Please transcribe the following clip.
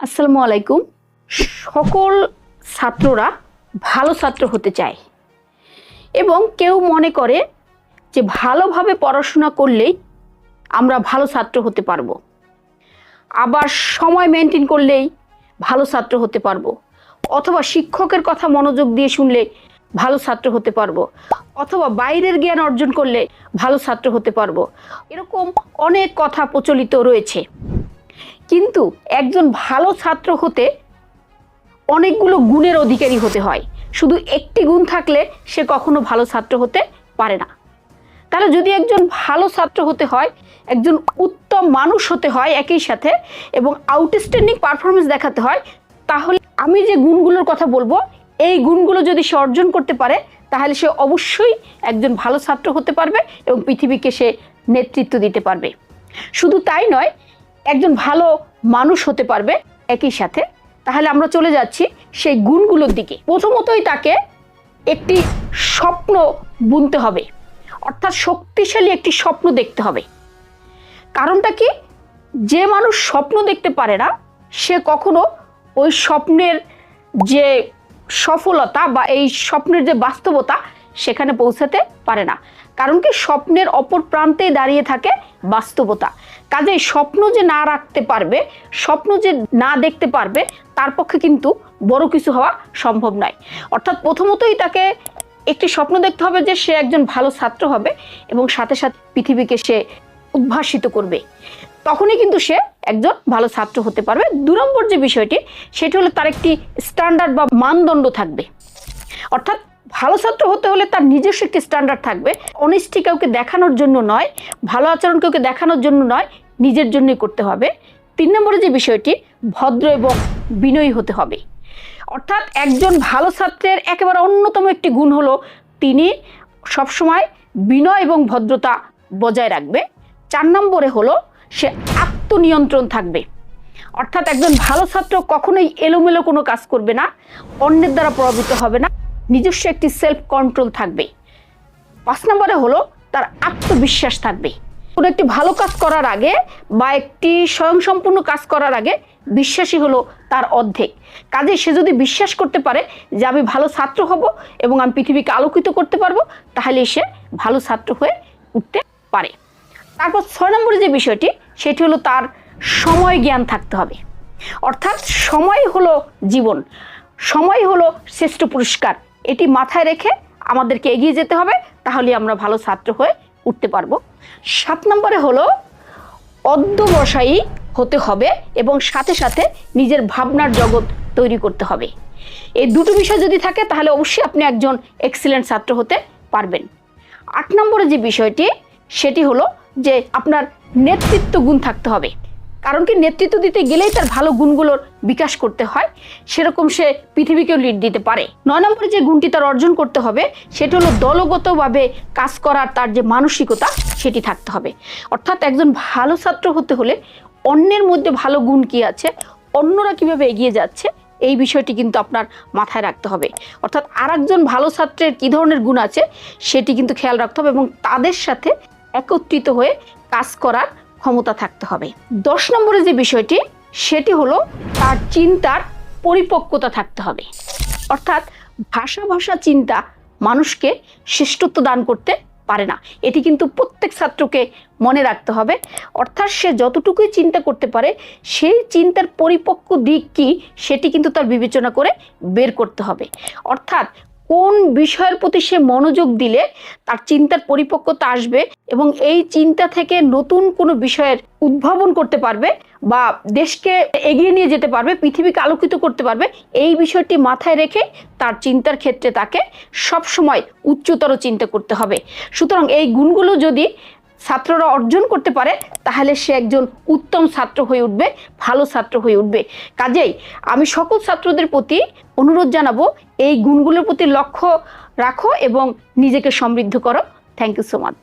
আসসালামু আলাইকুম। সকল ছাত্ররা ভালো ছাত্র হতে চায় এবং কেউ মনে করে যে ভালোভাবে পড়াশোনা করলেই আমরা ভালো ছাত্র হতে পারব। আবার সময় মেনটেন করলেই ভালো ছাত্র হতে পারব। অথবা শিক্ষকের কথা মনোযোগ দিয়ে শুনলে ভালো ছাত্র হতে পারব। অথবা বাইরের জ্ঞান অর্জন করলে ভালো ছাত্র হতে পারব। এরকম অনেক কথা প্রচলিত রয়েছে। কিন্তু একজন ভালো ছাত্র হতে অনেকগুলো গুণের অধিকারী হতে হয়। শুধু একটি গুণ থাকলে সে কখনো ভালো ছাত্র হতে পারে না। তাহলে যদি একজন ভালো ছাত্র হতে হয়, একজন উত্তম মানুষ হতে হয় একই সাথে এবং আউটস্ট্যান্ডিং পারফরমেন্স দেখাতে হয়, তাহলে আমি যে গুণগুলোর কথা বলব, এই গুণগুলো যদি সে অর্জন করতে পারে, তাহলে সে অবশ্যই একজন ভালো ছাত্র হতে পারবে এবং পৃথিবীকে সে নেতৃত্ব দিতে পারবে। শুধু তাই নয় একজন ভালো মানুষ হতে পারবে একই সাথে। তাহলে আমরা চলে যাচ্ছি সেই গুণগুলোর দিকে। প্রথমতই তাকে একটি স্বপ্ন বুনতে হবে। অর্থাৎ শক্তিশালী একটি স্বপ্ন দেখতে হবে। কারণটা কি? যে মানুষ স্বপ্ন দেখতে পারে না, সে কখনো ওই স্বপ্নের যে সফলতা বা এই স্বপ্নের যে বাস্তবতা সেখানে পৌঁছাতে পারে না। কারণ কি স্বপ্নের অপর প্রান্তেই দাঁড়িয়ে থাকে বাস্তবতা। কাজেই স্বপ্ন যে না রাখতে পারবে, স্বপ্ন যে না দেখতে পারবে, তার পক্ষে কিন্তু বড় কিছু হওয়া সম্ভব নয়। অর্থাৎ প্রথমতই তাকে একটি স্বপ্ন দেখতে হবে যে সে একজন ভালো ছাত্র হবে এবং সাথে সাথে পৃথিবীকে সে উদ্ভাসিত করবে। তখনই কিন্তু সে একজন ভালো ছাত্র হতে পারবে। দু নম্বর যে বিষয়টি, সেটি হলো তার একটি স্ট্যান্ডার্ড বা মানদণ্ড থাকবে। অর্থাৎ ভালো ছাত্র হতে হলে তার নিজস্ব একটি স্ট্যান্ডার্ড থাকবে। অনেস্টি কাউকে দেখানোর জন্য নয়, ভালো আচরণ কাউকে দেখানোর জন্য নয়, নিজের জন্যই করতে হবে। তিন নম্বরে যে বিষয়টি, ভদ্র এবং বিনয়ী হতে হবে। অর্থাৎ একজন ভালো ছাত্রের একেবারে অন্যতম একটি গুণ হলো তিনি সবসময় বিনয় এবং ভদ্রতা বজায় রাখবে। চার নম্বরে হলো সে আত্মনিয়ন্ত্রণ থাকবে। অর্থাৎ একজন ভালো ছাত্র কখনোই এলোমেলো কোনো কাজ করবে না, অন্যের দ্বারা প্রভাবিত হবে না। নিজস্ব একটি সেলফ কন্ট্রোল থাকবে। পাঁচ নম্বরে হলো তার আত্মবিশ্বাস থাকবে। কোনো একটি ভালো কাজ করার আগে বা একটি স্বয়ংসম্পূর্ণ কাজ করার আগে বিশ্বাসী হলো তার অর্ধেক। কাজে সে যদি বিশ্বাস করতে পারে যে আমি ভালো ছাত্র হব এবং আমি পৃথিবীকে আলোকিত করতে পারব তাহলে সে ভালো ছাত্র হয়ে উঠতে পারে। তারপর ছয় নম্বরে যে বিষয়টি, সেটি হলো তার সময় জ্ঞান থাকতে হবে। অর্থাৎ সময় হলো জীবন। সময় হলো শ্রেষ্ঠ পুরস্কার। এটি মাথায় রেখে আমাদেরকে এগিয়ে যেতে হবে তাহলে আমরা ভালো ছাত্র হয়ে উঠতে পারব। সাত নম্বরে হলো অধ্যবসায়ী হতে হবে এবং সাথে সাথে নিজের ভাবনার জগৎ তৈরি করতে হবে। এই দুটো বিষয় যদি থাকে, তাহলে অবশ্যই আপনি একজন এক্সিলেন্ট ছাত্র হতে পারবেন। আট নম্বরে যে বিষয়টি, সেটি হলো যে আপনার নেতৃত্ব গুণ থাকতে হবে। কারণ কি নেতৃত্ব দিতে গেলেই তার ভালো গুণগুলোর বিকাশ করতে হয়, সেরকম সে পৃথিবীকেও লিড দিতে পারে। নয় নম্বরে যে গুণটি তার অর্জন করতে হবে, সেটি হলো দলগতভাবে কাজ করার তার যে মানসিকতা, সেটি থাকতে হবে। অর্থাৎ একজন ভালো ছাত্র হতে হলে অন্যের মধ্যে ভালো গুণ কি আছে, অন্যরা কীভাবে এগিয়ে যাচ্ছে, এই বিষয়টি কিন্তু আপনার মাথায় রাখতে হবে। অর্থাৎ আরেকজন ভালো ছাত্রের কী ধরনের গুণ আছে, সেটি কিন্তু খেয়াল রাখতে হবে এবং তাদের সাথে একত্রিত হয়ে কাজ করার ক্ষমতা থাকতে হবে। দশ নম্বরে যে বিষয়টি, সেটি হলো তার চিন্তার পরিপক্কতা থাকতে হবে। অর্থাৎ ভাষা ভাষা চিন্তা মানুষকে শ্রেষ্ঠত্ব দান করতে পারে না। এটি কিন্তু প্রত্যেক ছাত্রকে মনে রাখতে হবে। অর্থাৎ সে যতটুকুই চিন্তা করতে পারে, সেই চিন্তার পরিপক্ক দিক কি, সেটি কিন্তু তার বিবেচনা করে বের করতে হবে। অর্থাৎ কোন বিষয়ের প্রতি সে মনোযোগ দিলে তার চিন্তার পরিপক্কতা আসবে এবং এই চিন্তা থেকে নতুন কোনো বিষয়ের উদ্ভাবন করতে পারবে বা দেশকে এগিয়ে নিয়ে যেতে পারবে, পৃথিবীকে আলোকিত করতে পারবে, এই বিষয়টি মাথায় রেখে তার চিন্তার ক্ষেত্রে তাকে সবসময় উচ্চতর চিন্তা করতে হবে। সুতরাং এই গুণগুলো যদি ছাত্ররা অর্জন করতে পারে, তাহলে সে একজন উত্তম ছাত্র হয়ে উঠবে, ভালো ছাত্র হয়ে উঠবে। কাজেই আমি সকল ছাত্রদের প্রতি অনুরোধ জানাব, এই গুণগুলোর প্রতি লক্ষ্য রাখো এবং নিজেকে সমৃদ্ধ করো। Thank you so much